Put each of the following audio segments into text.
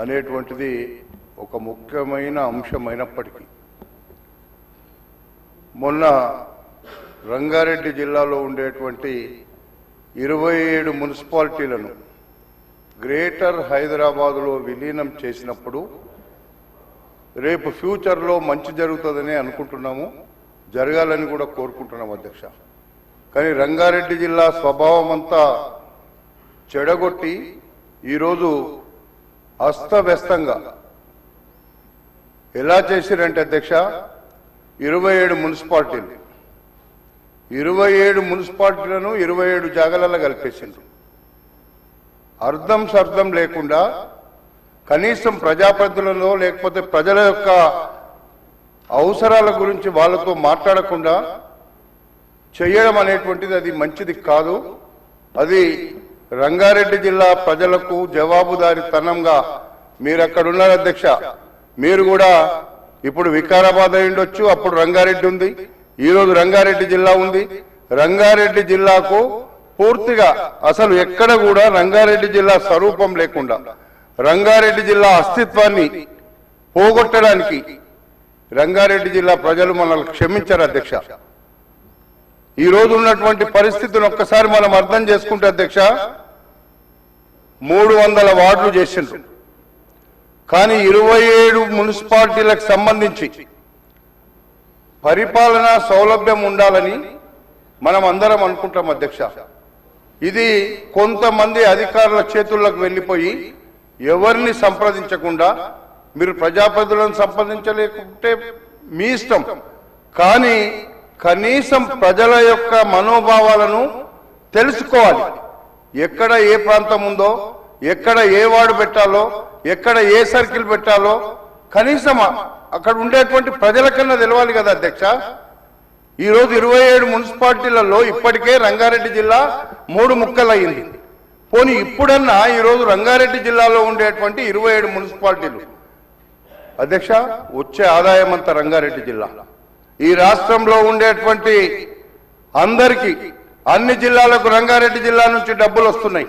అనేటువంటిది ఒక ముఖ్యమైన అంశమైనప్పటికీ. మొన్న రంగారెడ్డి జిల్లాలో ఉండేటువంటి ఇరవై ఏడు మున్సిపాలిటీలను గ్రేటర్ హైదరాబాదులో విలీనం చేసినప్పుడు రేపు ఫ్యూచర్లో మంచి జరుగుతుందని అనుకుంటున్నాము జరగాలని కూడా కోరుకుంటున్నాం అధ్యక్ష. కానీ రంగారెడ్డి జిల్లా స్వభావం అంతా చెడగొట్టి ఈరోజు అస్తవ్యస్తంగా. ఎలా చేసిరంటే అధ్యక్ష ఇరవై ఏడు మున్సిపాలిటీలు. ఇరవై ఏడు మున్సిపాలిటీలను ఇరవై ఏడు జాగాలలో కలిపేసిండ్రు. అర్థం సర్థం లేకుండా కనీసం ప్రజాప్రతినిధులలో లేకపోతే ప్రజల యొక్క అవసరాల గురించి వాళ్ళతో మాట్లాడకుండా చేయడం అనేటువంటిది అది మంచిది కాదు. అది రంగారెడ్డి జిల్లా ప్రజలకు జవాబుదారితనంగా మీరు అక్కడ ఉన్నారు అధ్యక్ష. మీరు కూడా ఇప్పుడు వికారాబాద్ అయ్యుండొచ్చు అప్పుడు రంగారెడ్డి ఉంది. ఈరోజు రంగారెడ్డి జిల్లా ఉంది. రంగారెడ్డి జిల్లాకు పూర్తిగా అసలు ఎక్కడ కూడా రంగారెడ్డి జిల్లా స్వరూపం లేకుండా రంగారెడ్డి జిల్లా అస్తిత్వాన్ని పోగొట్టడానికి రంగారెడ్డి జిల్లా ప్రజలు మనల్ని క్షమించారు అధ్యక్ష. ఈ రోజు ఉన్నటువంటి పరిస్థితిని ఒక్కసారి మనం అర్థం చేసుకుంటే అధ్యక్ష మూడు వందల వార్డులు చేసిండ్రు. కానీ ఇరవై ఏడు మున్సిపాలిటీలకు సంబంధించి పరిపాలనా సౌలభ్యం ఉండాలని మనం అందరం అనుకుంటాం అధ్యక్ష. ఇది కొంతమంది అధికారుల చేతుల్లోకి వెళ్ళిపోయి ఎవరిని సంప్రదించకుండా మీరు ప్రజాప్రతినిధులను సంప్రదించలేకుంటే మీ ఇష్టం. కానీ కనీసం ప్రజల యొక్క మనోభావాలను తెలుసుకోవాలి. ఎక్కడ ఏ ప్రాంతం ఉందో ఎక్కడ ఏ వార్డు పెట్టాలో ఎక్కడ ఏ సర్కిల్ పెట్టాలో కనీసం అక్కడ ఉండేటువంటి ప్రజలకన్నా తెలవాలి కదా అధ్యక్ష? ఈరోజు ఇరవై ఏడు మున్సిపాలిటీలలో ఇప్పటికే రంగారెడ్డి జిల్లా మూడు ముక్కలయ్యింది. పోనీ ఇప్పుడన్నా ఈరోజు రంగారెడ్డి జిల్లాలో ఉండేటువంటి ఇరవై ఏడు మున్సిపాలిటీలు. అధ్యక్ష వచ్చే ఆదాయం అంతా రంగారెడ్డి జిల్లా. ఈ రాష్ట్రంలో ఉండేటువంటి అందరికీ అన్ని జిల్లాలకు రంగారెడ్డి జిల్లా నుంచి డబ్బులు వస్తున్నాయి.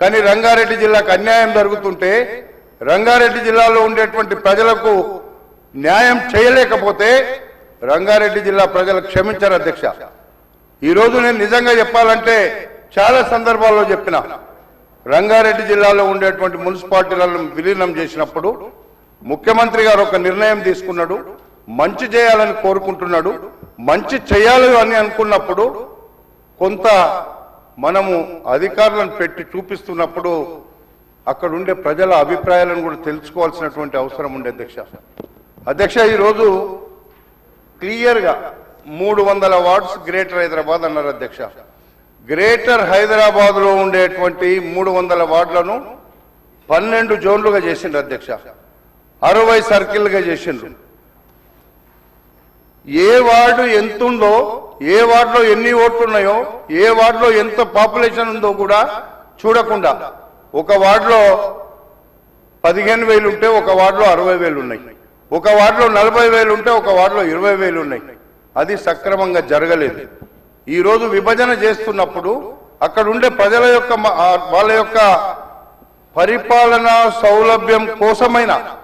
కానీ రంగారెడ్డి జిల్లాకు అన్యాయం జరుగుతుంటే రంగారెడ్డి జిల్లాలో ఉండేటువంటి ప్రజలకు న్యాయం చేయలేకపోతే రంగారెడ్డి జిల్లా ప్రజలు క్షమించారు అధ్యక్ష. ఈ రోజు నేను నిజంగా చెప్పాలంటే చాలా సందర్భాల్లో చెప్పిన రంగారెడ్డి జిల్లాలో ఉండేటువంటి మున్సిపాలిటీలను విలీనం చేసినప్పుడు ముఖ్యమంత్రి గారు ఒక నిర్ణయం తీసుకున్నాడు. మంచి చేయాలని కోరుకుంటున్నాడు మంచి చేయాలి అని అనుకున్నప్పుడు కొంత మనము అధికారులను పెట్టి చూపిస్తున్నప్పుడు అక్కడ ఉండే ప్రజల అభిప్రాయాలను కూడా తెలుసుకోవాల్సినటువంటి అవసరం ఉండే అధ్యక్ష. అధ్యక్ష ఈరోజు క్లియర్గా మూడు వందల వార్డ్స్ గ్రేటర్ హైదరాబాద్ అన్నారు అధ్యక్ష. గ్రేటర్ హైదరాబాద్లో ఉండేటువంటి మూడు వందల వార్డులను పన్నెండు జోన్లుగా చేసిండ్రు అధ్యక్ష. అరవై సర్కిల్గా చేసిండ్రు. ఏ వార్డు ఎంత ఉందో ఏ వార్డులో ఎన్ని ఓట్లు ఉన్నాయో ఏ వార్డులో ఎంత పాపులేషన్ ఉందో కూడా చూడకుండా ఒక వార్డులో పదిహేను వేలు ఉంటే ఒక వార్డులో అరవై వేలు ఉన్నాయి. ఒక వార్డులో నలభై వేలు ఉంటే ఒక వార్డులో ఇరవై వేలు ఉన్నాయి. అది సక్రమంగా జరగలేదు. ఈరోజు విభజన చేస్తున్నప్పుడు అక్కడ ఉండే ప్రజల యొక్క వాళ్ళ యొక్క పరిపాలనా సౌలభ్యం కోసమైన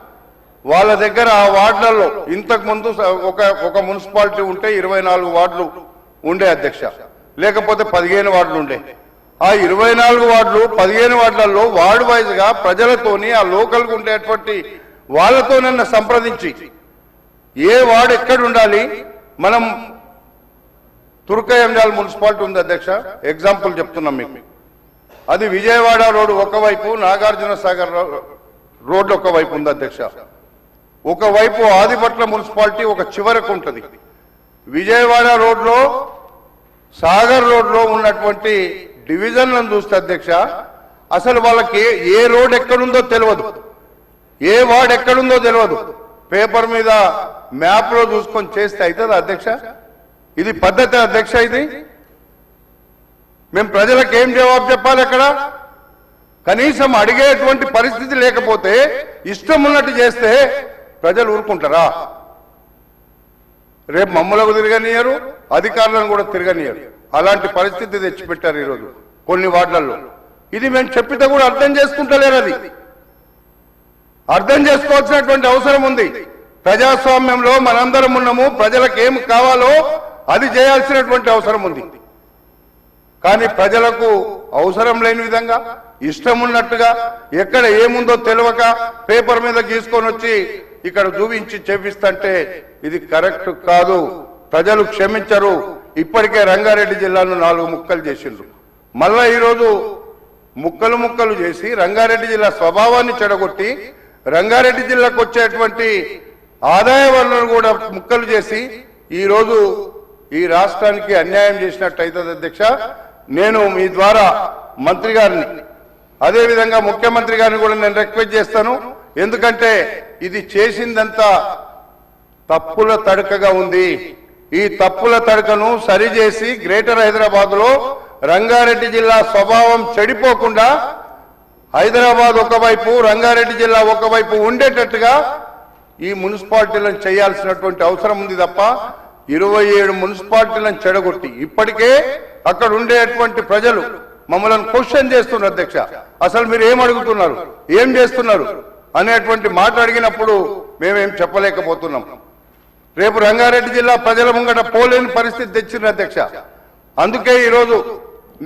వాళ్ళ దగ్గర ఆ వార్డులలో ఇంతకు ముందు స- ఒక ఒక మున్సిపాలిటీ ఉంటే ఇరవై నాలుగు వార్డులు ఉండే అధ్యక్ష. లేకపోతే పదిహేను వార్డులు ఉండే. ఆ ఇరవై నాలుగు వార్డులు పదిహేను వార్డులలో వార్డు వైజ్గా ప్రజలతోని ఆ లోకల్ ఉండేటువంటి వాళ్ళతోనన్న సంప్రదించి ఏ వార్డు ఎక్కడ ఉండాలి? మనం తుర్కయంజాల్ మున్సిపాలిటీ ఉంది అధ్యక్ష. ఎగ్జాంపుల్ చెప్తున్నాం మీకు. అది విజయవాడ రోడ్డు ఒకవైపు నాగార్జున సాగర్ రోడ్డు ఒకవైపు ఉంది అధ్యక్ష. ఒకవైపు ఆదిపట్ల మున్సిపాలిటీ ఒక చివరకు ఉంటుంది. విజయవాడ రోడ్లో సాగర్ రోడ్లో ఉన్నటువంటి డివిజన్లను చూస్తే అధ్యక్ష అసలు వాళ్ళకి ఏ- రోడ్ ఎక్కడుందో తెలియదు. ఏ వార్డ్ ఎక్కడుందో తెలియదు. పేపర్ మీద మ్యాప్లో చూసుకొని చేస్తే అవుతుందా అధ్యక్ష? ఇది పద్ధతి అధ్యక్ష ఇది? మేము ప్రజలకు ఏం జవాబు చెప్పాలి అక్కడ? కనీసం అడిగేటువంటి పరిస్థితి లేకపోతే ఇష్టం ఉన్నట్టు చేస్తే ప్రజలు ఊరుకుంటారా? రేపు మమ్మలకు తిరగనియరు అధికారులను కూడా తిరగనియరు. అలాంటి పరిస్థితి తెచ్చిపెట్టారు ఈరోజు కొన్ని వార్డులలో. ఇది మేము చెప్పితే కూడా అర్థం చేసుకుంటలేరు అది. అర్థం చేసుకోవాల్సినటువంటి అవసరం ఉంది. ప్రజాస్వామ్యంలో మనందరం ఉన్నాము ప్రజలకు ఏం కావాలో అది చేయాల్సినటువంటి అవసరం ఉంది. కానీ ప్రజలకు అవసరం లేని విధంగా ఇష్టం ఉన్నట్టుగా ఎక్కడ ఏముందో తెలియక పేపర్ మీద గీసుకొని వచ్చి ఇక్కడ చూపించి చేపిస్తంటే ఇది కరెక్ట్ కాదు. ప్రజలు క్షమించరు. ఇప్పటికే రంగారెడ్డి జిల్లాను నాలుగు ముక్కలు చేసిండ్రు. మళ్ళా ఈరోజు ముక్కలు ముక్కలు చేసి రంగారెడ్డి జిల్లా స్వభావాన్ని చెడగొట్టి రంగారెడ్డి జిల్లాకు వచ్చేటువంటి ఆదాయ వనరులను కూడా ముక్కలు చేసి ఈరోజు ఈ రాష్ట్రానికి అన్యాయం చేసినట్టు అవుతుంది అధ్యక్ష. నేను మీ ద్వారా మంత్రి గారిని అదేవిధంగా ముఖ్యమంత్రి గారిని కూడా నేను రిక్వెస్ట్ చేస్తాను. ఎందుకంటే ఇది చేసిందంతా తప్పుల తడకగా ఉంది. ఈ తప్పుల తడకను సరిచేసి గ్రేటర్ హైదరాబాద్లో రంగారెడ్డి జిల్లా స్వభావం చెడిపోకుండా హైదరాబాద్ ఒకవైపు రంగారెడ్డి జిల్లా ఒకవైపు ఉండేటట్టుగా ఈ మున్సిపాలిటీలను చేయాల్సినటువంటి అవసరం ఉంది తప్ప ఇరవై ఏడు మున్సిపాలిటీలను చెడగొట్టి ఇప్పటికే అక్కడ ఉండేటువంటి ప్రజలు మమ్మల్ని క్వశ్చన్ చేస్తున్నారు అధ్యక్ష. అసలు మీరు ఏం అడుగుతున్నారు? ఏం చేస్తున్నారు? అనేటువంటి మాట అడిగినప్పుడు మేమేం చెప్పలేకపోతున్నాం. రేపు రంగారెడ్డి జిల్లా ప్రజల ముంగట పోలేని పరిస్థితి తెచ్చిన అధ్యక్ష. అందుకే ఈరోజు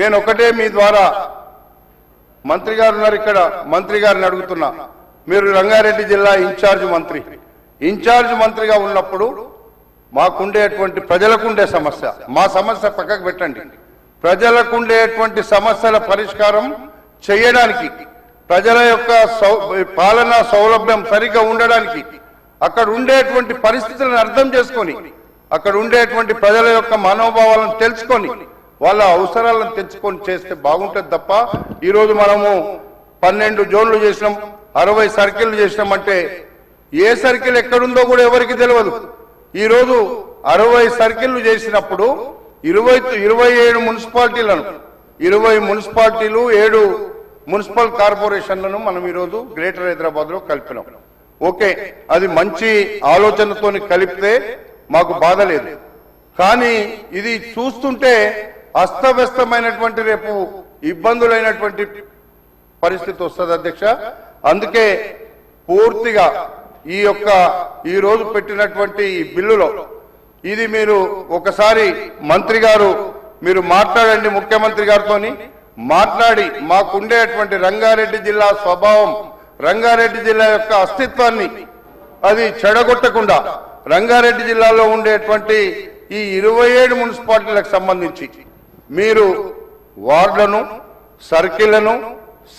నేను ఒకటే మీ ద్వారా మంత్రి గారు ఉన్నారు ఇక్కడ మంత్రి గారిని అడుగుతున్నా. మీరు రంగారెడ్డి జిల్లా ఇన్ఛార్జ్ మంత్రి. ఇన్ఛార్జ్ మంత్రిగా ఉన్నప్పుడు మాకుండేటువంటి ప్రజలకుండే సమస్య. మా సమస్య పక్కకు పెట్టండి. ప్రజలకుండేటువంటి సమస్యల పరిష్కారం చేయడానికి ప్రజల యొక్క సౌ పాలనా సౌలభ్యం సరిగ్గా ఉండడానికి అక్కడ ఉండేటువంటి పరిస్థితులను అర్థం చేసుకొని అక్కడ ఉండేటువంటి ప్రజల యొక్క మనోభావాలను తెలుసుకొని వాళ్ళ అవసరాలను తెచ్చుకొని చేస్తే బాగుంటుంది తప్ప ఈరోజు మనము పన్నెండు జోన్లు చేసినాం అరవై సర్కిల్ చేసినాం అంటే ఏ సర్కిల్ ఎక్కడుందో కూడా ఎవరికి తెలియదు ఈరోజు అరవై సర్కిళ్ళు చేసినప్పుడు ఇరవై ఇరవై ఏడు మున్సిపాలిటీలను ఇరవై మున్సిపాలిటీలు ఏడు మున్సిపల్ కార్పొరేషన్లను మనం ఈరోజు గ్రేటర్ హైదరాబాద్లో కలిపినాం. ఓకే అది మంచి ఆలోచనతో కలిపితే మాకు బాధ లేదు. కానీ ఇది చూస్తుంటే అస్తవ్యస్తమైనటువంటి రేపు ఇబ్బందులైనటువంటి పరిస్థితి వస్తుంది అధ్యక్ష. అందుకే పూర్తిగా ఈ యొక్క ఈ రోజు పెట్టినటువంటి ఈ బిల్లులో ఇది మీరు ఒకసారి మంత్రి గారు మీరు మాట్లాడండి ముఖ్యమంత్రి గారితోని. మాట్లాడి మాకుండేటువంటి రంగారెడ్డి జిల్లా స్వభావం రంగారెడ్డి జిల్లా యొక్క అస్తిత్వాన్ని అది చెడగొట్టకుండా రంగారెడ్డి జిల్లాలో ఉండేటువంటి ఈ ఇరవై ఏడు మున్సిపాలిటీలకు సంబంధించి మీరు వార్డులను సర్కిళ్ళను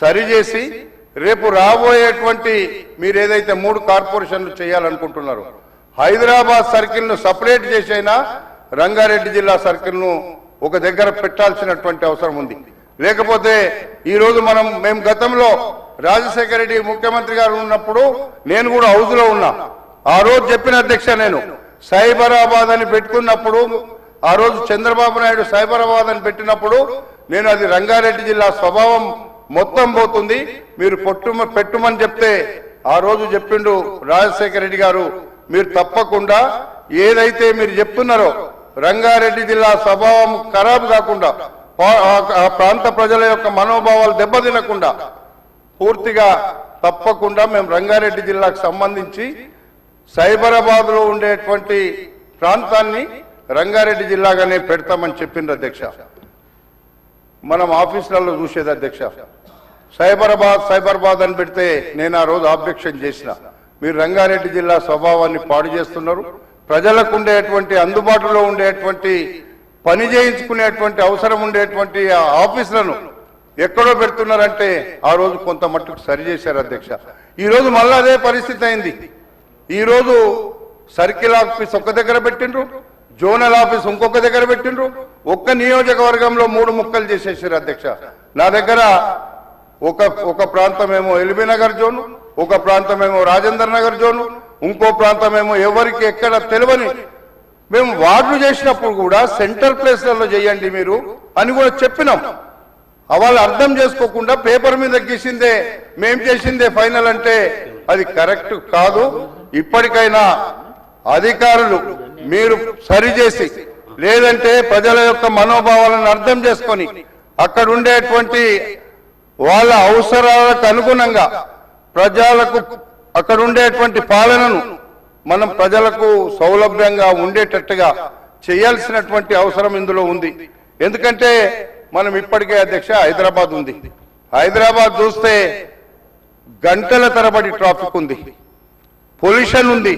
సరిచేసి రేపు రాబోయేటువంటి మీరు ఏదైతే మూడు కార్పొరేషన్లు చేయాలనుకుంటున్నారో హైదరాబాద్ సర్కిల్ను సపరేట్ చేసైనా రంగారెడ్డి జిల్లా సర్కిల్ను ఒక దగ్గర పెట్టాల్సినటువంటి అవసరం ఉంది. లేకపోతే ఈరోజు మనం మేము గతంలో రాజశేఖర రెడ్డి ముఖ్యమంత్రి గారు ఉన్నప్పుడు నేను కూడా హౌస్లో ఉన్నా. ఆ రోజు చెప్పిన అధ్యక్ష నేను సైబరాబాద్ అని పెట్టుకున్నప్పుడు ఆ రోజు చంద్రబాబు నాయుడు సైబరాబాద్ అని పెట్టినప్పుడు నేను అది రంగారెడ్డి జిల్లా స్వభావం మొత్తం పోతుంది. మీరు పొట్టు పెట్టుమని చెప్తే ఆ రోజు చెప్పిండు రాజశేఖర రెడ్డి గారు. మీరు తప్పకుండా ఏదైతే మీరు చెప్తున్నారో రంగారెడ్డి జిల్లా స్వభావం ఖరాబ్ కాకుండా ఆ- ప్రాంత ప్రజల యొక్క మనోభావాలు దెబ్బతినకుండా పూర్తిగా తప్పకుండా మేము రంగారెడ్డి జిల్లాకు సంబంధించి సైబరాబాద్లో ఉండేటువంటి ప్రాంతాన్ని రంగారెడ్డి జిల్లాగానే పెడతామని చెప్పింది అధ్యక్ష. మనం ఆఫీసులలో చూసేది అధ్యక్ష. సైబరాబాద్ సైబరాబాద్ అని పెడితే నేను ఆ రోజు ఆబ్జెక్షన్ చేసిన. మీరు రంగారెడ్డి జిల్లా స్వభావాన్ని పాడు చేస్తున్నారు. ప్రజలకు ఉండేటువంటి అందుబాటులో ఉండేటువంటి పని చేయించుకునేటువంటి అవసరం ఉండేటువంటి ఆ ఆఫీసులను ఎక్కడో పెడుతున్నారంటే ఆ రోజు కొంత మట్టుకు సరిచేశారు అధ్యక్ష. ఈ రోజు అదే పరిస్థితి అయింది. ఈరోజు సర్కిల్ ఆఫీస్ ఒక్క దగ్గర పెట్టిండ్రు జోనల్ ఆఫీస్ ఇంకొక దగ్గర పెట్టిండ్రు ఒక్క నియోజకవర్గంలో మూడు ముక్కలు చేసేసారు అధ్యక్ష. నా దగ్గర ఒక ఒక ప్రాంతమేమో ఎల్బీ నగర్ జోను ఒక ప్రాంతమేమో రాజేందర్ నగర్ జోను ఇంకో ప్రాంతమేమో ఎవరికి ఎక్కడ తెలియని మేము వార్డులు చేసినప్పుడు కూడా సెంటర్ ప్లేస్లలో చేయండి మీరు అని కూడా చెప్పినాం. వాళ్ళు అర్థం చేసుకోకుండా పేపర్ మీద గీసిందే మేం చేసిందే ఫైనల్ అంటే అది కరెక్ట్ కాదు. ఇప్పటికైనా అధికారులు మీరు సరిచేసి లేదంటే ప్రజల యొక్క మనోభావాలను అర్థం చేసుకొని అక్కడ ఉండేటువంటి వాళ్ళ అవసరాలకు అనుగుణంగా ప్రజలకు అక్కడ ఉండేటువంటి పాలనను మనం ప్రజలకు సౌలభ్యంగా ఉండేటట్టుగా చేయాల్సినటువంటి అవసరం ఇందులో ఉంది. ఎందుకంటే మనం ఇప్పటికే అధ్యక్ష హైదరాబాద్ ఉంది. హైదరాబాద్ చూస్తే గంటల తరబడి ట్రాఫిక్ ఉంది. పొల్యూషన్ ఉంది.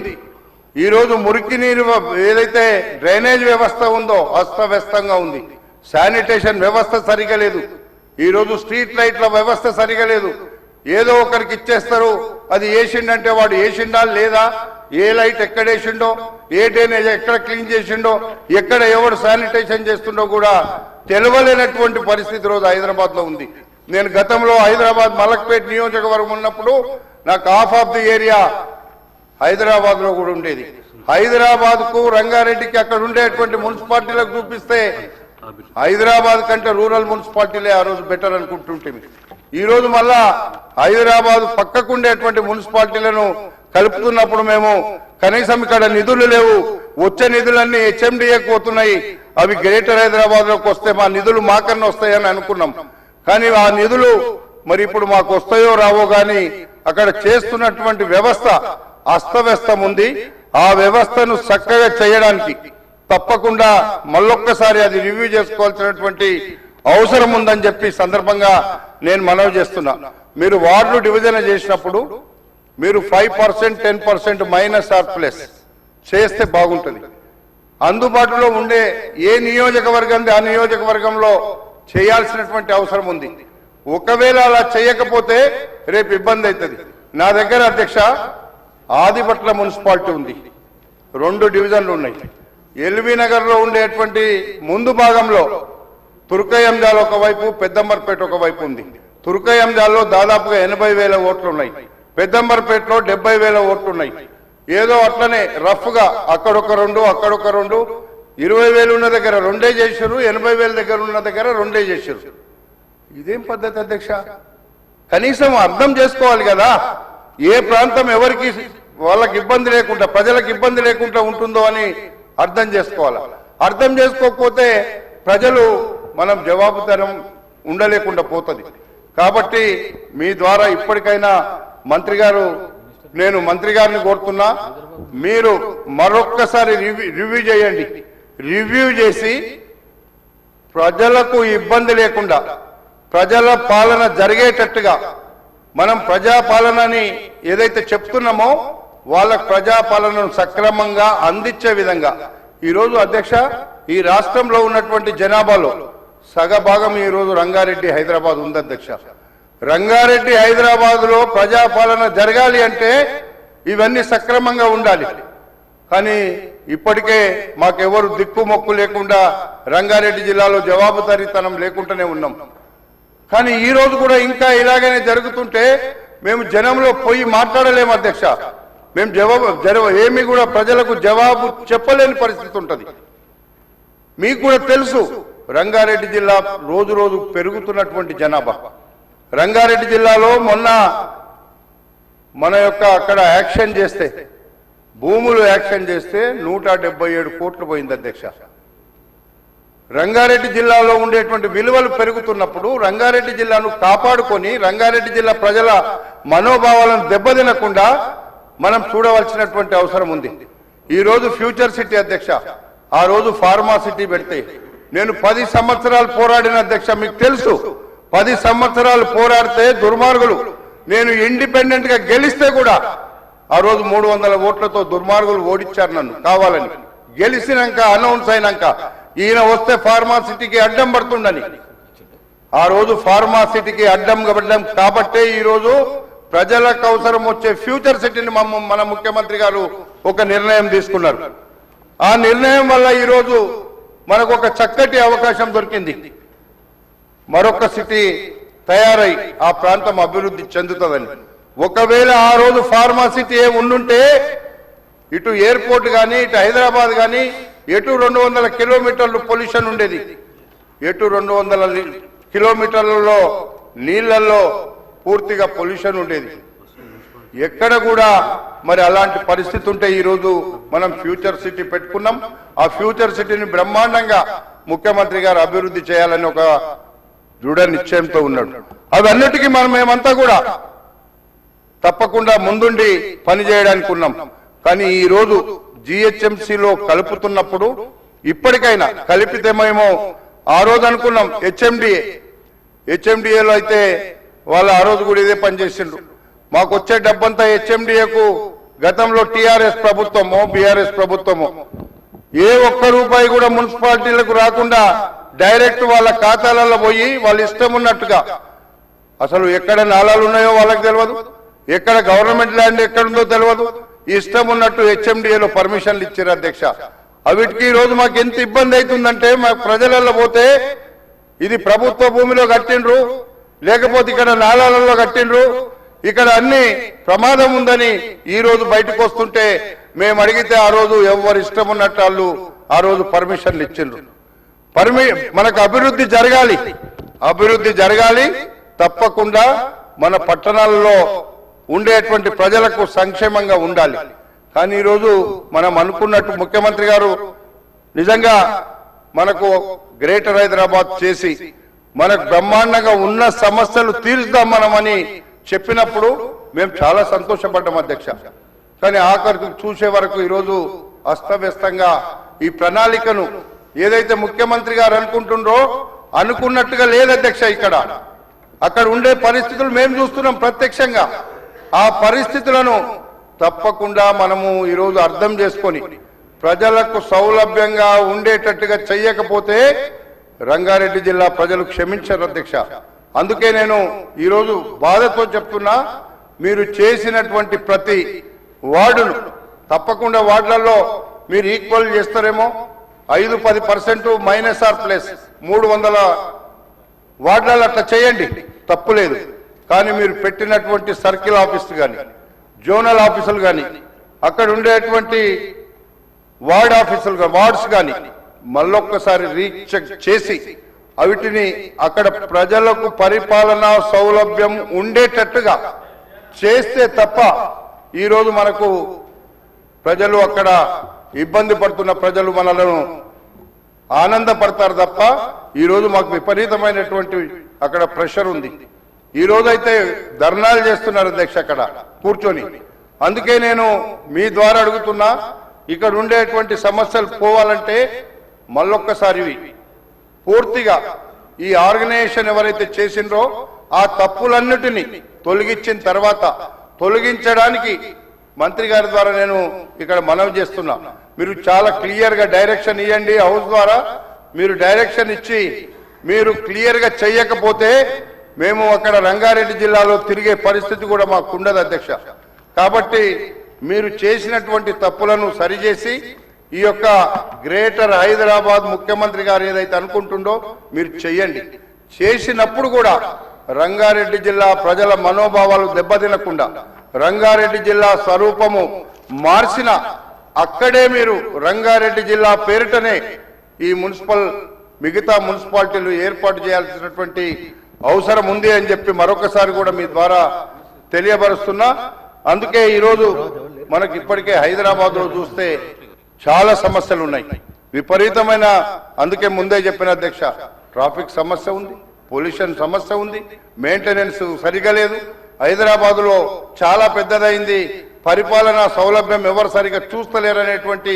ఈరోజు మురికి నీరు ఏదైతే డ్రైనేజ్ వ్యవస్థ ఉందో అస్తవ్యస్తంగా ఉంది. శానిటేషన్ వ్యవస్థ సరిగా లేదు. ఈరోజు స్ట్రీట్ లైట్ల వ్యవస్థ సరిగా లేదు. ఏదో ఒకరికి ఇచ్చేస్తారు అది వేసిండంటే వాడు వేసిండా లేదా? ఏ లైట్ ఎక్కడ వేసిండో ఏ డ్రైనేజ్ ఎక్కడ క్లీన్ చేసిండో ఎక్కడ ఎవడు శానిటేషన్ చేస్తుండో కూడా తెలవలేనటువంటి పరిస్థితి రోజు హైదరాబాద్లో ఉంది. నేను గతంలో హైదరాబాద్ మలక్పేట్ నియోజకవర్గం ఉన్నప్పుడు నాకు హాఫ్ ఆఫ్ ది ఏరియా హైదరాబాద్లో కూడా ఉండేది. హైదరాబాద్కు రంగారెడ్డికి అక్కడ ఉండేటువంటి మున్సిపాలిటీలకు చూపిస్తే హైదరాబాద్ కంటే రూరల్ మున్సిపాలిటీలే ఆ రోజు బెటర్ అనుకుంటుంటే ఈ రోజు మళ్ళా హైదరాబాద్ పక్కకు ఉండేటువంటి మున్సిపాలిటీలను కలుపుతున్నప్పుడు మేము కనీసం ఇక్కడ నిధులు లేవు. వచ్చే నిధులన్నీ హెచ్ఎండిఏకి పోతున్నాయి. అవి గ్రేటర్ హైదరాబాద్లోకి వస్తే మా నిధులు మాకన్నా వస్తాయని అనుకున్నాం. కానీ ఆ నిధులు మరి ఇప్పుడు మాకు వస్తాయో రావో గాని అక్కడ చేస్తున్నటువంటి వ్యవస్థ అస్తవ్యస్తం ఉంది. ఆ వ్యవస్థను చక్కగా చేయడానికి తప్పకుండా మళ్ళొక్కసారి అది రివ్యూ చేసుకోవాల్సినటువంటి అవసరం ఉందని చెప్పి సందర్భంగా నేను మనవి చేస్తున్నా. మీరు వార్డు డివిజన్ చేసినప్పుడు మీరు five percent ten percent minus or plus చేస్తే బాగుంటుంది. అందుబాటులో ఉండే ఏ నియోజకవర్గం ఆ నియోజకవర్గంలో చేయాల్సినటువంటి అవసరం ఉంది. ఒకవేళ అలా చేయకపోతే రేపు ఇబ్బంది అవుతుంది. నా దగ్గర అధ్యక్ష ఆదిపట్ల మున్సిపాలిటీ ఉంది. రెండు డివిజన్లు ఉన్నాయి. ఎల్బీ నగర్లో ఉండేటువంటి ముందు భాగంలో తుర్కయంజాల్ ఒకవైపు పెద్దమ్మర్పేట ఒకవైపు ఉంది. తుర్కయంజాల్లో దాదాపుగా ఎనభై వేల ఓట్లు ఉన్నాయి పెద్దంబర్పేటలో డెబ్బై వేల ఓట్లు ఉన్నాయి ఏదో అట్లనే రఫ్గా అక్కడొక రెండు అక్కడొక రెండు. ఇరవై వేలు ఉన్న దగ్గర రెండే చేశారు ఎనభై వేల దగ్గర ఉన్న దగ్గర రెండే చేశారు ఇదేం పద్ధతి అధ్యక్ష? కనీసం అర్థం చేసుకోవాలి కదా. ఏ ప్రాంతం ఎవరికి వాళ్ళకి ఇబ్బంది లేకుండా ప్రజలకు ఇబ్బంది లేకుండా ఉంటుందో అని అర్థం చేసుకోవాలి. అర్థం చేసుకోకపోతే ప్రజలు మనం జవాబుదారం ఉండలేకుండా పోతుంది. కాబట్టి మీ ద్వారా ఇప్పటికైనా మంత్రి గారు నేను మంత్రి గారిని కోరుతున్నా మీరు మరొక్కసారి రివ్యూ రివ్యూ చేయండి. రివ్యూ చేసి ప్రజలకు ఇబ్బంది లేకుండా ప్రజల పాలన జరిగేటట్టుగా మనం ప్రజాపాలనని ఏదైతే చెప్తున్నామో వాళ్ళ ప్రజాపాలనను సక్రమంగా అందించే విధంగా. ఈరోజు అధ్యక్ష ఈ రాష్ట్రంలో ఉన్నటువంటి జనాభాలో సగభాగం ఈ రోజు రంగారెడ్డి హైదరాబాద్ ఉంది అధ్యక్ష. రంగారెడ్డి హైదరాబాద్లో ప్రజాపాలన జరగాలి అంటే ఇవన్నీ సక్రమంగా ఉండాలి. కానీ ఇప్పటికే మాకెవరు దిక్కు మొక్కు లేకుండా రంగారెడ్డి జిల్లాలో జవాబుదారీతనం లేకుండానే ఉన్నాం. కానీ ఈ రోజు కూడా ఇంకా ఇలాగనే జరుగుతుంటే మేము జనంలో పోయి మాట్లాడలేము అధ్యక్ష. మేము జవాబు జవా ఏమి కూడా ప్రజలకు జవాబు చెప్పలేని పరిస్థితి ఉంటుంది. మీకు కూడా తెలుసు రంగారెడ్డి జిల్లా రోజు రోజు పెరుగుతున్నటువంటి జనాభా. రంగారెడ్డి జిల్లాలో మొన్న మన యొక్క అక్కడ యాక్షన్ చేస్తే భూములు యాక్షన్ చేస్తే నూట డెబ్బై ఏడు కోట్లు పోయింది అధ్యక్ష. రంగారెడ్డి జిల్లాలో ఉండేటువంటి విలువలు పెరుగుతున్నప్పుడు రంగారెడ్డి జిల్లాను కాపాడుకొని రంగారెడ్డి జిల్లా ప్రజల మనోభావాలను దెబ్బతినకుండా మనం చూడవలసినటువంటి అవసరం ఉంది. ఈరోజు ఫ్యూచర్ సిటీ అధ్యక్ష ఆ రోజు ఫార్మా సిటీ పెడితే నేను పది సంవత్సరాలు పోరాడిన అధ్యక్ష మీకు తెలుసు పది సంవత్సరాలు పోరాడితే దుర్మార్గులు. నేను ఇండిపెండెంట్గా గెలిస్తే కూడా ఆ రోజు మూడు వందల ఓట్లతో దుర్మార్గులు ఓడించారు నన్ను కావాలని. గెలిచినాక అనౌన్స్ అయినాక ఈయన వస్తే ఫార్మాసిటీకి అడ్డం పడుతుండని. ఆ రోజు ఫార్మాసిటీకి అడ్డం పడ్డం కాబట్టే ఈరోజు ప్రజలకు అవసరం వచ్చే ఫ్యూచర్ సిటీని మమ్మ మన ముఖ్యమంత్రి గారు ఒక నిర్ణయం తీసుకున్నారు. ఆ నిర్ణయం వల్ల ఈరోజు మనకు ఒక చక్కటి అవకాశం దొరికింది. మరొక సిటీ తయారై ఆ ప్రాంతం అభివృద్ధి చెందుతుందని. ఒకవేళ ఆ రోజు ఫార్మా సిటీ ఏ ఉండుంటే ఇటు ఎయిర్పోర్ట్ కానీ ఇటు హైదరాబాద్ కానీ ఎటు రెండు వందల కిలోమీటర్లు పొల్యూషన్ ఉండేది. ఎటు రెండు వందల కిలోమీటర్లలో నీళ్ళలో పూర్తిగా పొల్యూషన్ ఉండేది. ఎక్కడ కూడా మరి అలాంటి పరిస్థితి ఉంటే ఈరోజు మనం ఫ్యూచర్ సిటీ పెట్టుకున్నాం. ఆ ఫ్యూచర్ సిటీని బ్రహ్మాండంగా ముఖ్యమంత్రి గారు అభివృద్ధి చేయాలని ఒక దృఢ నిశ్చయంతో ఉన్నాడు. అవన్నిటికీ మనం మేమంతా కూడా తప్పకుండా ముందుండి పనిచేయడానికి ఉన్నాం. కానీ ఈ రోజు జిహెచ్ఎంసీలో కలుపుతున్నప్పుడు ఇప్పటికైనా కలిపితే మేము ఆ రోజు అనుకున్నాం హెచ్ఎండిఏ. హెచ్ఎండిఏలో అయితే వాళ్ళు ఆ రోజు కూడా ఇదే పనిచేసిండ్రు మాకు వచ్చే డబ్బంతా హెచ్ఎండిఏకు గతంలో టిఆర్ఎస్ ప్రభుత్వమో బీఆర్ఎస్ ప్రభుత్వమో. ఏ ఒక్క రూపాయి కూడా మున్సిపాలిటీలకు రాకుండా డైరెక్ట్ వాళ్ళ ఖాతాలలో పోయి వాళ్ళ ఇష్టం ఉన్నట్టుగా. అసలు ఎక్కడ నాళాలు ఉన్నాయో వాళ్ళకి తెలియదు. ఎక్కడ గవర్నమెంట్ ల్యాండ్ ఎక్కడుందో తెలియదు. ఇష్టం ఉన్నట్టు హెచ్ఎండిఏలో పర్మిషన్లు ఇచ్చారు అధ్యక్ష. అవిటికి ఈ రోజు మాకు ఎంత ఇబ్బంది అవుతుందంటే మా ప్రజలలో పోతే ఇది ప్రభుత్వ భూమిలో కట్టిండ్రు లేకపోతే ఇక్కడ నాళాలలో కట్టిండ్రు. ఇక్కడ అన్ని ప్రమాదం ఉందని ఈ రోజు బయటకు వస్తుంటే మేము అడిగితే ఆ రోజు ఎవరు ఇష్టం ఉన్నట్టు వాళ్ళు ఆ రోజు పర్మిషన్లు ఇచ్చిండ్రు. పర్మి మనకు అభివృద్ధి జరగాలి. అభివృద్ధి జరగాలి. తప్పకుండా మన పట్టణాలలో ఉండేటువంటి ప్రజలకు సంక్షేమంగా ఉండాలి. కానీ ఈరోజు మనం అనుకున్నట్టు ముఖ్యమంత్రి గారు నిజంగా మనకు గ్రేటర్ హైదరాబాద్ చేసి మనకు బ్రహ్మాండంగా ఉన్న సమస్యలు తీరుద్దాం మనమని చెప్పినప్పుడు మేము చాలా సంతోషపడ్డాం అధ్యక్ష. కానీ ఆఖరికి చూసే వరకు ఈరోజు అస్తవ్యస్తంగా ఈ ప్రణాళికను ఏదైతే ముఖ్యమంత్రి గారు అనుకుంటుండ్రో అనుకున్నట్టుగా లేదు అధ్యక్ష ఇక్కడ. అక్కడ ఉండే పరిస్థితులు మేము చూస్తున్నాం ప్రత్యక్షంగా. ఆ పరిస్థితులను తప్పకుండా మనము ఈరోజు అర్థం చేసుకొని ప్రజలకు సౌలభ్యంగా ఉండేటట్టుగా చెయ్యకపోతే రంగారెడ్డి జిల్లా ప్రజలు క్షమించారు అధ్యక్ష. అందుకే నేను ఈరోజు బాధతో చెప్తున్నా మీరు చేసినటువంటి ప్రతి వార్డును తప్పకుండా వార్డులలో మీరు ఈక్వల్ చేస్తారేమో ఐదు పది పర్సెంట్ మైనస్ ఆర్ ప్లస్. మూడు వందల వార్డులలో అట్లా చేయండి. తప్పులేదు కానీ మీరు పెట్టినటువంటి సర్కిల్ ఆఫీసులు కానీ జోనల్ ఆఫీసులు కానీ అక్కడ ఉండేటువంటి వార్డ్ ఆఫీసులు వార్డ్స్ కానీ మళ్ళొక్కసారి రీచెక్ చేసి అవిటిని అక్కడ ప్రజలకు పరిపాలనా సౌలభ్యం ఉండేటట్టుగా చేస్తే తప్ప ఈరోజు మనకు ప్రజలు అక్కడ ఇబ్బంది పడుతున్న ప్రజలు మనలను ఆనందపడతారు తప్ప ఈరోజు మాకు విపరీతమైనటువంటి అక్కడ ప్రెషర్ ఉంది. ఈ రోజైతే అయితే ధర్నాలు చేస్తున్నారు అధ్యక్ష అక్కడ కూర్చొని. అందుకే నేను మీ ద్వారా అడుగుతున్నా ఇక్కడ ఉండేటువంటి సమస్యలు పోవాలంటే మళ్ళొక్కసారి పూర్తిగా ఈ ఆర్గనైజేషన్ ఎవరైతే చేసిండ్రో ఆ తప్పులన్నిటినీ తొలగించిన తర్వాత తొలగించడానికి మంత్రి గారి ద్వారా నేను ఇక్కడ మనవి చేస్తున్నా. మీరు చాలా క్లియర్గా డైరెక్షన్ ఇవ్వండి హౌస్ ద్వారా. మీరు డైరెక్షన్ ఇచ్చి మీరు క్లియర్గా చెయ్యకపోతే మేము అక్కడ రంగారెడ్డి జిల్లాలో తిరిగే పరిస్థితి కూడా మాకు ఉండదు అధ్యక్ష. కాబట్టి మీరు చేసినటువంటి తప్పులను సరిచేసి ఈ యొక్క గ్రేటర్ హైదరాబాద్ ముఖ్యమంత్రి గారు ఏదైతే అనుకుంటుండో మీరు చెయ్యండి. చేసినప్పుడు కూడా రంగారెడ్డి జిల్లా ప్రజల మనోభావాలు దెబ్బతినకుండా రంగారెడ్డి జిల్లా స్వరూపము మార్చిన అక్కడే మీరు రంగారెడ్డి జిల్లా పేరిటనే ఈ మున్సిపల్ మిగతా మున్సిపాలిటీలు ఏర్పాటు చేయాల్సినటువంటి అవసరం ఉంది అని చెప్పి మరొకసారి కూడా మీ ద్వారా తెలియపరుస్తున్నా. అందుకే ఈరోజు మనకి ఇప్పటికే హైదరాబాద్లో చూస్తే చాలా సమస్యలు ఉన్నాయి. విపరీతమైన అందుకే ముందే చెప్పిన అధ్యక్ష ట్రాఫిక్ సమస్య ఉంది పొల్యూషన్ సమస్య ఉంది మెయింటెనెన్స్ సరిగా లేదు. హైదరాబాద్లో చాలా పెద్దదైంది. పరిపాలనా సౌలభ్యం ఎవరు సరిగా చూస్తలేరనేటువంటి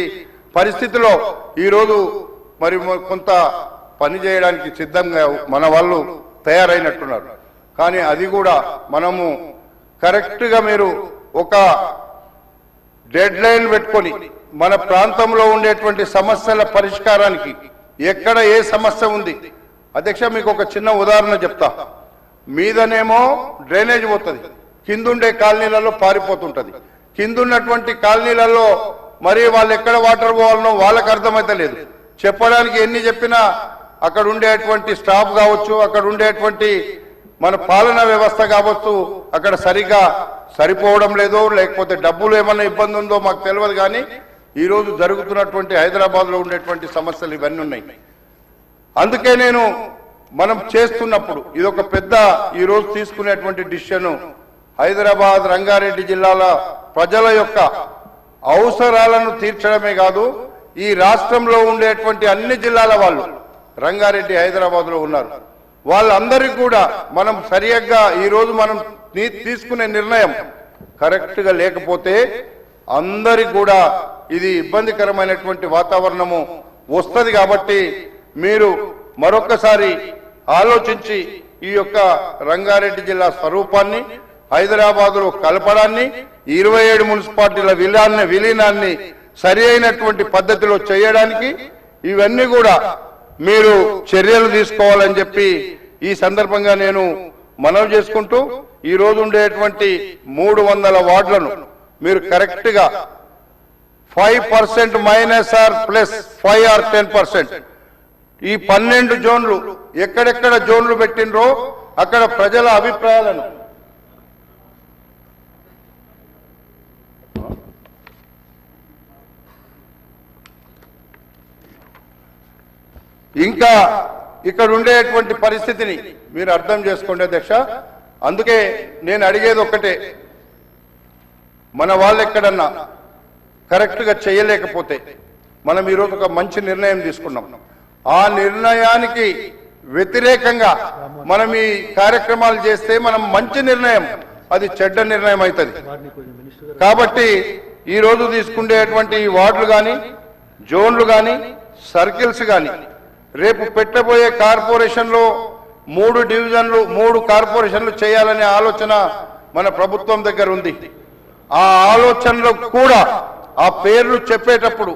పరిస్థితిలో ఈరోజు మరి కొంత పని చేయడానికి సిద్ధంగా మన వాళ్ళు తయారైనట్టున్నారు. కానీ అది కూడా మనము కరెక్ట్గా మీరు ఒక డెడ్ లైన్ పెట్టుకొని మన ప్రాంతంలో ఉండేటువంటి సమస్యల పరిష్కారానికి ఎక్కడ ఏ సమస్య ఉంది? అధ్యక్ష మీకు ఒక చిన్న ఉదాహరణ చెప్తా. మీదనేమో డ్రైనేజ్ పోతుంది. కిందుండే కాలనీలలో పారిపోతుంటది. కిందున్నటువంటి కాలనీలలో మరి వాళ్ళు ఎక్కడ వాటర్ పోవాలనో వాళ్ళకి అర్థమైతే లేదు. చెప్పడానికి ఎన్ని చెప్పినా అక్కడ ఉండేటువంటి స్టాఫ్ కావచ్చు అక్కడ ఉండేటువంటి మన పాలనా వ్యవస్థ కావచ్చు అక్కడ సరిగా సరిపోవడం లేదో లేకపోతే డబ్బులు ఏమైనా ఇబ్బంది ఉందో మాకు తెలియదు కానీ ఈరోజు జరుగుతున్నటువంటి హైదరాబాద్లో ఉండేటువంటి సమస్యలు ఇవన్నీ ఉన్నాయి. అందుకే నేను మనం చేస్తున్నప్పుడు ఇది ఒక పెద్ద ఈరోజు తీసుకునేటువంటి డిసిషన్ హైదరాబాద్ రంగారెడ్డి జిల్లాల ప్రజల యొక్క అవసరాలను తీర్చడమే కాదు ఈ రాష్ట్రంలో ఉండేటువంటి అన్ని జిల్లాల వాళ్ళు రంగారెడ్డి హైదరాబాద్లో ఉన్నారు. వాళ్ళందరికీ కూడా మనం సరిగ్గా ఈరోజు మనం తీ- తీసుకునే నిర్ణయం కరెక్ట్గా లేకపోతే అందరికి కూడా ఇది ఇబ్బందికరమైనటువంటి వాతావరణము వస్తుంది కాబట్టి మీరు మరొకసారి ఆలోచించి ఈ యొక్క రంగారెడ్డి జిల్లా స్వరూపాన్ని హైదరాబాదులో కలపడాన్ని ఇరవై ఏడు మున్సిపాలిటీల విలీనాన్ని విలీనాన్ని సరి అయినటువంటి పద్ధతిలో చేయడానికి ఇవన్నీ కూడా మీరు చర్యలు తీసుకోవాలని చెప్పి ఈ సందర్భంగా నేను మనవి చేసుకుంటూ ఈ రోజు ఉండేటువంటి మూడు వందల వార్డులను మీరు కరెక్ట్గా five percent minus or plus five or ten percent. ఈ పన్నెండు జోన్లు ఎక్కడెక్కడ జోన్లు పెట్టినరో అక్కడ ప్రజల అభిప్రాయాలను ఇంకా ఇక్కడ ఉండేటువంటి పరిస్థితిని మీరు అర్థం చేసుకోండి అధ్యక్ష. అందుకే నేను అడిగేది ఒక్కటే. మన వాళ్ళు ఎక్కడన్నా కరెక్ట్గా చేయలేకపోతే మనం ఈరోజు ఒక మంచి నిర్ణయం తీసుకున్నాం. ఆ నిర్ణయానికి వ్యతిరేకంగా మనం ఈ కార్యక్రమాలు చేస్తే మనం మంచి నిర్ణయం అది చెడ్డ నిర్ణయం అవుతుంది. కాబట్టి ఈ రోజు తీసుకునేటువంటి ఈ వార్డులు కానీ జోన్లు కానీ సర్కిల్స్ కానీ రేపు పెట్టబోయే కార్పొరేషన్లో మూడు డివిజన్లు మూడు కార్పొరేషన్లు చేయాలనే ఆలోచన మన ప్రభుత్వం దగ్గర ఉంది. ఆ ఆలోచనలో కూడా ఆ పేర్లు చెప్పేటప్పుడు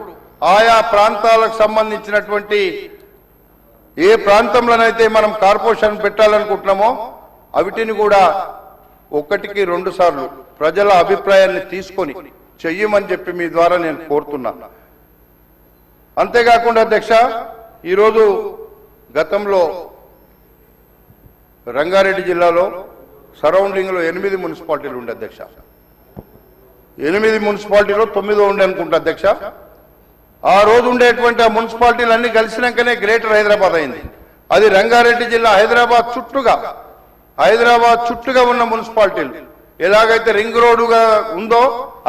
ఆయా ప్రాంతాలకు సంబంధించినటువంటి ఏ ప్రాంతంలోనైతే మనం కార్పొరేషన్ పెట్టాలనుకుంటున్నామో అవిటిని కూడా ఒకటికి రెండు సార్లు ప్రజల అభిప్రాయాన్ని తీసుకొని చెయ్యమని చెప్పి మీ ద్వారా నేను కోరుతున్నా. అంతేకాకుండా అధ్యక్ష ఈరోజు గతంలో రంగారెడ్డి జిల్లాలో సరౌండింగ్లో ఎనిమిది మున్సిపాలిటీలు ఉండే అధ్యక్ష. ఎనిమిది మున్సిపాలిటీలో తొమ్మిదో ఉండే అనుకుంటా అధ్యక్ష. ఆ రోజు ఉండేటువంటి ఆ మున్సిపాలిటీలు అన్ని కలిసినాకనే గ్రేటర్ హైదరాబాద్ అయింది. అది రంగారెడ్డి జిల్లా హైదరాబాద్ చుట్టూగా హైదరాబాద్ చుట్టుగా ఉన్న మున్సిపాలిటీలు. ఎలాగైతే రింగ్ రోడ్డుగా ఉందో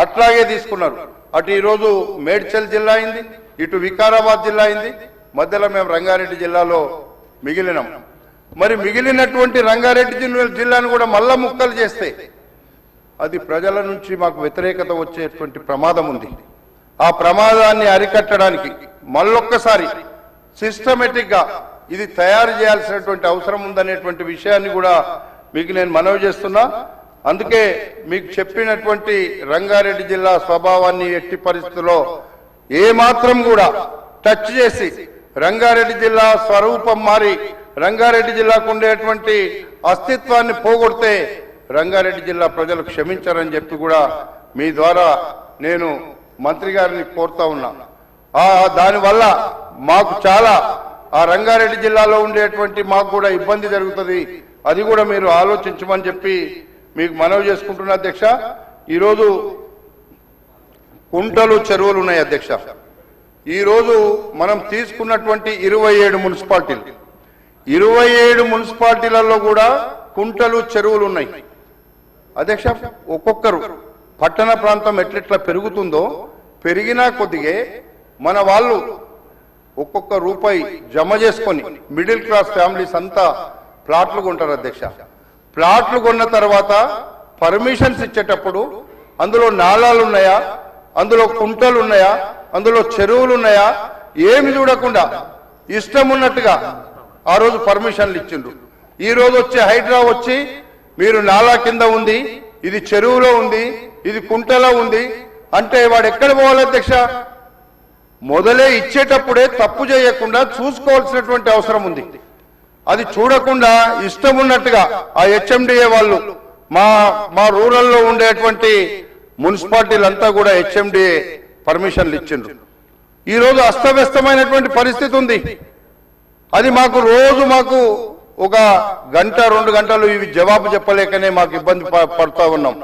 అట్లాగే తీసుకున్నారు. అటు ఈరోజు మేడ్చల్ జిల్లా అయింది ఇటు వికారాబాద్ జిల్లా అయింది మధ్యలో మేము రంగారెడ్డి జిల్లాలో మిగిలినాం. మరి మిగిలినటువంటి రంగారెడ్డి జిల్లా జిల్లాను కూడా మళ్ళా ముక్కలు చేస్తే అది ప్రజల నుంచి మాకు వ్యతిరేకత వచ్చేటువంటి ప్రమాదం ఉంది. ఆ ప్రమాదాన్ని అరికట్టడానికి మళ్ళొక్కసారి సిస్టమేటిక్గా ఇది తయారు చేయాల్సినటువంటి అవసరం ఉందనేటువంటి విషయాన్ని కూడా మీకు నేను మనవి చేస్తున్నా. అందుకే మీకు చెప్పినటువంటి రంగారెడ్డి జిల్లా స్వభావాన్ని ఎట్టి పరిస్థితుల్లో ఏమాత్రం కూడా టచ్ చేసి రంగారెడ్డి జిల్లా స్వరూపం మారి రంగారెడ్డి జిల్లాకు ఉండేటువంటి అస్తిత్వాన్ని పోగొడితే రంగారెడ్డి జిల్లా ప్రజలు క్షమించారని చెప్పి కూడా మీ ద్వారా నేను మంత్రి గారిని కోరుతా ఉన్నా. దానివల్ల మాకు చాలా ఆ రంగారెడ్డి జిల్లాలో ఉండేటువంటి మాకు కూడా ఇబ్బంది జరుగుతుంది. అది కూడా మీరు ఆలోచించమని చెప్పి మీకు మనవి చేసుకుంటున్నా అధ్యక్ష. ఈరోజు కుంటలు చెరువులు ఉన్నాయి అధ్యక్ష. ఈరోజు మనం తీసుకున్నటువంటి ఇరవై ఏడు మున్సిపాలిటీలు. ఇరవై ఏడు మున్సిపాలిటీలలో కూడా కుంటలు చెరువులు ఉన్నాయి. అధ్యక్ష ఒక్కొక్కరు పట్టణ ప్రాంతం ఎట్లెట్లా పెరుగుతుందో పెరిగినా కొద్దిగే మన వాళ్ళు ఒక్కొక్క రూపాయి జమ చేసుకొని మిడిల్ క్లాస్ ఫ్యామిలీస్ అంతా ప్లాట్లు కొంటారు అధ్యక్ష. ప్లాట్లు కొన్న తర్వాత పర్మిషన్స్ ఇచ్చేటప్పుడు అందులో నాళాలు ఉన్నాయా అందులో కుంటలు ఉన్నాయా అందులో చెరువులు ఉన్నాయా? ఏమి చూడకుండా ఇష్టం ఉన్నట్టుగా ఆ రోజు పర్మిషన్లు ఇచ్చిండ్రు. ఈ రోజు వచ్చి హైడ్రా వచ్చి మీరు నాలా కింద ఉంది ఇది చెరువులో ఉంది ఇది కుంటలో ఉంది అంటే వాడు ఎక్కడ పోవాలి అధ్యక్ష? మొదలే ఇచ్చేటప్పుడే తప్పు చేయకుండా చూసుకోవాల్సినటువంటి అవసరం ఉంది. అది చూడకుండా ఇష్టం ఉన్నట్టుగా ఆ హెచ్ఎండిఏ వాళ్ళు మా మా రూరల్లో ఉండేటువంటి మున్సిపాలిటీలంతా కూడా హెచ్ఎండిఏ పర్మిషన్లు ఇచ్చిండ్రు. ఈరోజు అస్తవ్యస్తమైనటువంటి పరిస్థితి ఉంది. అది మాకు రోజు మాకు ఒక గంట రెండు గంటలు ఇవి జవాబు చెప్పలేకనే మాకు ఇబ్బంది ప- పడుతూ ఉన్నాం.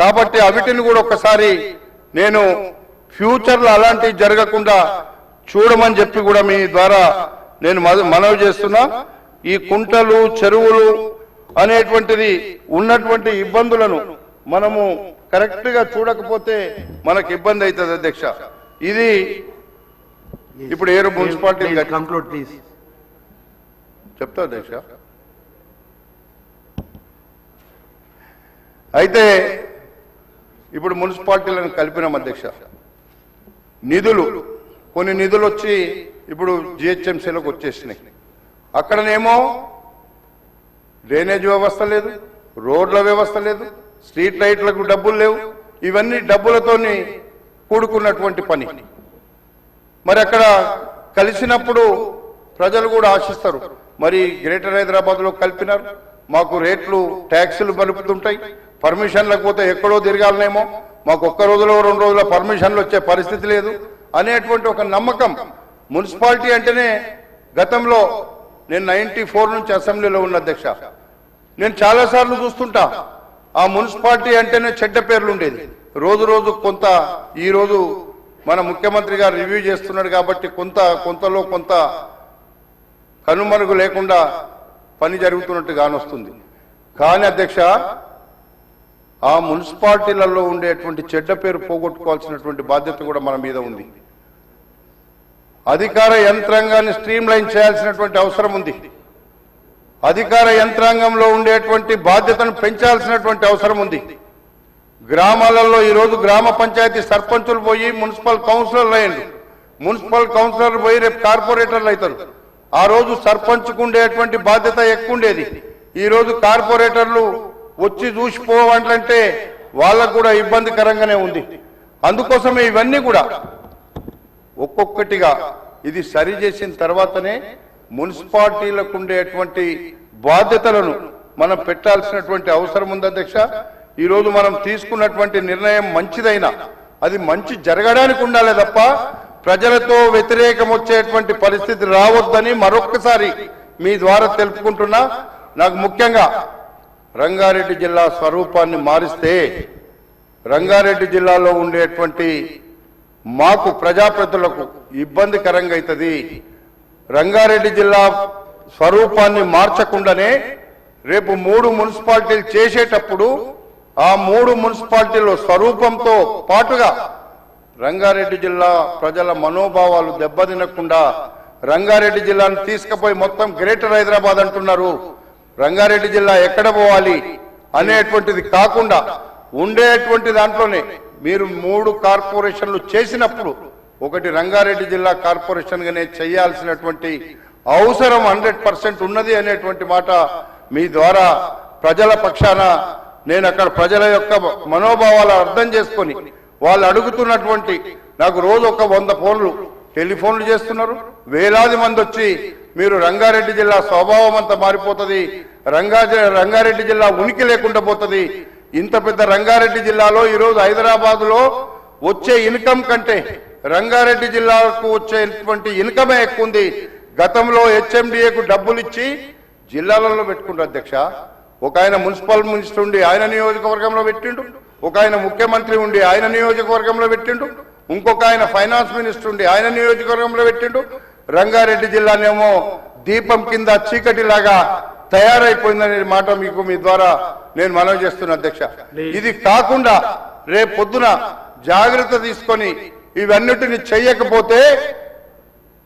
కాబట్టి అవిటిని కూడా ఒకసారి నేను ఫ్యూచర్లో అలాంటివి జరగకుండా చూడమని చెప్పి కూడా మీ ద్వారా నేను మనవి చేస్తున్నా. ఈ కుంటలు చెరువులు అనేటువంటిది ఉన్నటువంటి ఇబ్బందులను మనము కరెక్ట్గా చూడకపోతే మనకు ఇబ్బంది అవుతుంది అధ్యక్ష. ఇది ఇప్పుడు ఏరు మున్సిపాలిటీ conclude, please. చెప్తా అధ్యక్ష. అయితే ఇప్పుడు మున్సిపాలిటీలను కలిపినాం అధ్యక్ష. నిధులు కొన్ని నిధులు వచ్చి ఇప్పుడు జిహెచ్ఎంసీలకు వచ్చేసినాయి. అక్కడనేమో డ్రైనేజ్ వ్యవస్థ లేదు రోడ్ల వ్యవస్థ లేదు స్ట్రీట్ లైట్లకు డబ్బులు లేవు. ఇవన్నీ డబ్బులతోని కూడుకున్నటువంటి పని. మరి అక్కడ కలిసినప్పుడు ప్రజలు కూడా ఆశిస్తారు. మరి గ్రేటర్ హైదరాబాద్లో కలిపినారు. మాకు రేట్లు ట్యాక్సులు బలుపుతుంటాయి పర్మిషన్లకు పోతే ఎక్కడో తిరగాలనేమో. మాకు ఒక్క రోజులో రెండు రోజుల పర్మిషన్లు వచ్చే పరిస్థితి లేదు అనేటువంటి ఒక నమ్మకం మున్సిపాలిటీ అంటేనే గతంలో నేను నైంటీ ఫోర్ నుంచి అసెంబ్లీలో ఉన్న అధ్యక్ష. నేను చాలాసార్లు చూస్తుంటా. ఆ మున్సిపాలిటీ అంటేనే చెడ్డ పేర్లు ఉండేది రోజు రోజు కొంత ఈరోజు మన ముఖ్యమంత్రి గారు రివ్యూ చేస్తున్నాడు కాబట్టి కొంత కొంతలో కొంత కనుమరుగు లేకుండా పని జరుగుతున్నట్టు కానొస్తుంది కానీ అధ్యక్ష ఆ మున్సిపాలిటీలలో ఉండేటువంటి చెడ్డ పేరు పోగొట్టుకోవాల్సినటువంటి బాధ్యత కూడా మన మీద ఉంది. అధికార యంత్రాంగాన్ని స్ట్రీమ్ లైన్ చేయాల్సినటువంటి అవసరం ఉంది. అధికార యంత్రాంగంలో ఉండేటువంటి బాధ్యతను పెంచాల్సినటువంటి అవసరం ఉంది. గ్రామాలలో ఈరోజు గ్రామ పంచాయతీ సర్పంచులు పోయి మున్సిపల్ కౌన్సిలర్లు అయ్యండి మున్సిపల్ కౌన్సిలర్లు పోయి రేపు కార్పొరేటర్లు అవుతారు ఆ రోజు సర్పంచ్కు ఉండేటువంటి బాధ్యత ఎక్కువ ఉండేది ఈరోజు కార్పొరేటర్లు వచ్చి చూసిపోవాలంటే వాళ్ళకు కూడా ఇబ్బందికరంగానే ఉంది. అందుకోసమే ఇవన్నీ కూడా ఒక్కొక్కటిగా ఇది సరి చేసిన తర్వాతనే మున్సిపాలిటీలకు ఉండేటువంటి బాధ్యతలను మనం పెట్టాల్సినటువంటి అవసరం ఉంది అధ్యక్ష. ఈరోజు మనం తీసుకున్నటువంటి నిర్ణయం మంచిదైనా అది మంచి జరగడానికి ఉండాలి తప్ప ప్రజలతో వ్యతిరేకం వచ్చేటువంటి పరిస్థితి రావద్దని మరొక్కసారి మీ ద్వారా తెలుపుకుంటున్నా. నాకు ముఖ్యంగా రంగారెడ్డి జిల్లా స్వరూపాన్ని మారిస్తే రంగారెడ్డి జిల్లాలో ఉండేటువంటి మాకు ప్రజాప్రతులకు ఇబ్బందికరంగా అవుతుంది. రంగారెడ్డి జిల్లా స్వరూపాన్ని మార్చకుండానే రేపు మూడు మున్సిపాలిటీలు చేసేటప్పుడు ఆ మూడు మున్సిపాలిటీల స్వరూపంతో పాటుగా రంగారెడ్డి జిల్లా ప్రజల మనోభావాలు దెబ్బతినకుండా రంగారెడ్డి జిల్లాను తీసుకుపోయి మొత్తం గ్రేటర్ హైదరాబాద్ అంటున్నారు. రంగారెడ్డి జిల్లా ఎక్కడ పోవాలి అనేటువంటిది కాకుండా ఉండేటువంటి దాంట్లోనే మీరు మూడు కార్పొరేషన్లు చేసినప్పుడు ఒకటి రంగారెడ్డి జిల్లా కార్పొరేషన్గానే చేయాల్సినటువంటి అవసరం హండ్రెడ్ పర్సెంట్ ఉన్నది అనేటువంటి మాట మీ ద్వారా ప్రజల పక్షాన నేను అక్కడ ప్రజల యొక్క మనోభావాలు అర్థం చేసుకొని వాళ్ళు అడుగుతున్నటువంటి నాకు రోజు ఒక వంద ఫోన్లు టెలిఫోన్లు చేస్తున్నారు. వేలాది మంది వచ్చి మీరు రంగారెడ్డి జిల్లా స్వభావం అంతా మారిపోతుంది రంగా రంగారెడ్డి జిల్లా ఉనికి లేకుండా పోతుంది. ఇంత పెద్ద రంగారెడ్డి జిల్లాలో ఈరోజు హైదరాబాద్లో వచ్చే ఇన్కమ్ కంటే రంగారెడ్డి జిల్లాకు వచ్చేటువంటి ఇన్కమే ఎక్కువ ఉంది గతంలో హెచ్ఎండిఏకు డబ్బులు ఇచ్చి జిల్లాలలో పెట్టుకుంటారు అధ్యక్ష. ఒక ఆయన మున్సిపల్ మినిస్టర్ ఉండి ఆయన నియోజకవర్గంలో పెట్టిండు. ఒక ఆయన ముఖ్యమంత్రి ఉండి ఆయన నియోజకవర్గంలో పెట్టిండు. ఇంకొక ఆయన ఫైనాన్స్ మినిస్టర్ ఉండి ఆయన నియోజకవర్గంలో పెట్టిండు. రంగారెడ్డి జిల్లానేమో దీపం కింద చీకటి లాగా తయారైపోయిందనే మాట మీకు మీ ద్వారా నేను మనవి చేస్తున్నా అధ్యక్ష. ఇది కాకుండా రేపు పొద్దున జాగ్రత్త తీసుకొని ఇవన్నిటిని చేయకపోతే